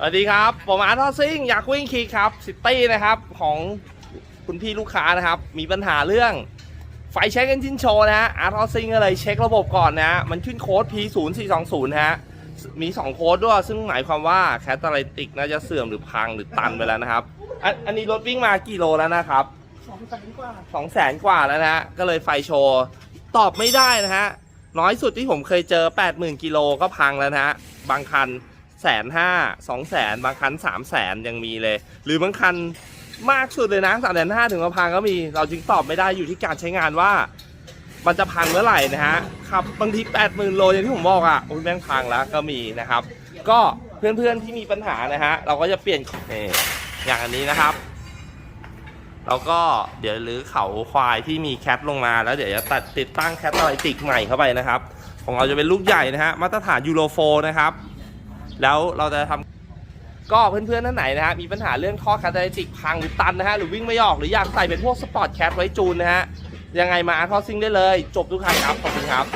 สวัสดีครับ ผมอาร์ตทอซิ่งอยากวิ่งคีครับซิตี้นะครับของคุณพี่ลูกค้านะครับ มีปัญหาเรื่อง ไฟเช็คเอนจินโชว์นะฮะอาร์ตทอซิ่งก็เลยเช็คระบบก่อนนะฮะมันขึ้นโค้ด P0420 นะฮะ มี 2 โค้ดด้วย ซึ่งหมายความว่าแคตตาลิติกน่าจะเสื่อมหรือพังหรือตันไปแล้วนะครับ อันอันนี้รถวิ่งมากี่โลแล้วนะครับสองแสนกว่าสองแสนกว่าแล้วนะฮะ ก็เลยไฟโชว์ ตอบไม่ได้นะฮะ น้อยสุดที่ผมเคยเจอ 80,000กิโลก็พังแล้วนะฮะ บางคัน แสนห้าสองแสนบางคันสามแสนยังมีเลย หรือบางคันมากสุดเลยนะสามแสนห้าถึงมาพังก็มี เราจึงตอบไม่ได้อยู่ที่การใช้งานว่า มันจะพังเมื่อไหร่นะฮะขับบางที80,000โลอย่างที่ผมบอกอะโอ้ยแม่งพังแล้วก็มีนะครับ ก็เพื่อนๆที่มีปัญหานะฮะเราก็จะเปลี่ยนนี่อย่างอันนี้นะครับแล้วก็เดี๋ยวรื้อเขาควายที่มีแคปลงมาแล้วเดี๋ยวจะตัดติดตั้งแคปอะไรติกใหม่เข้าไปนะครับ ของเราจะเป็นลูกใหญ่นะฮะมาตรฐานยูโรโฟนะครับ แล้วเราจะทำก็เพื่อนๆท่านไหนนะฮะมีปัญหาเรื่องท่อคาตาลิติกพังหรือตันนะฮะหรือวิ่งไม่ออกหรืออยากใส่เป็นพวกสปอร์ตแคทไว้จูนนะฮะยังไงมาอาร์ทอซิงได้เลย จบทุกคันครับขอบคุณครับ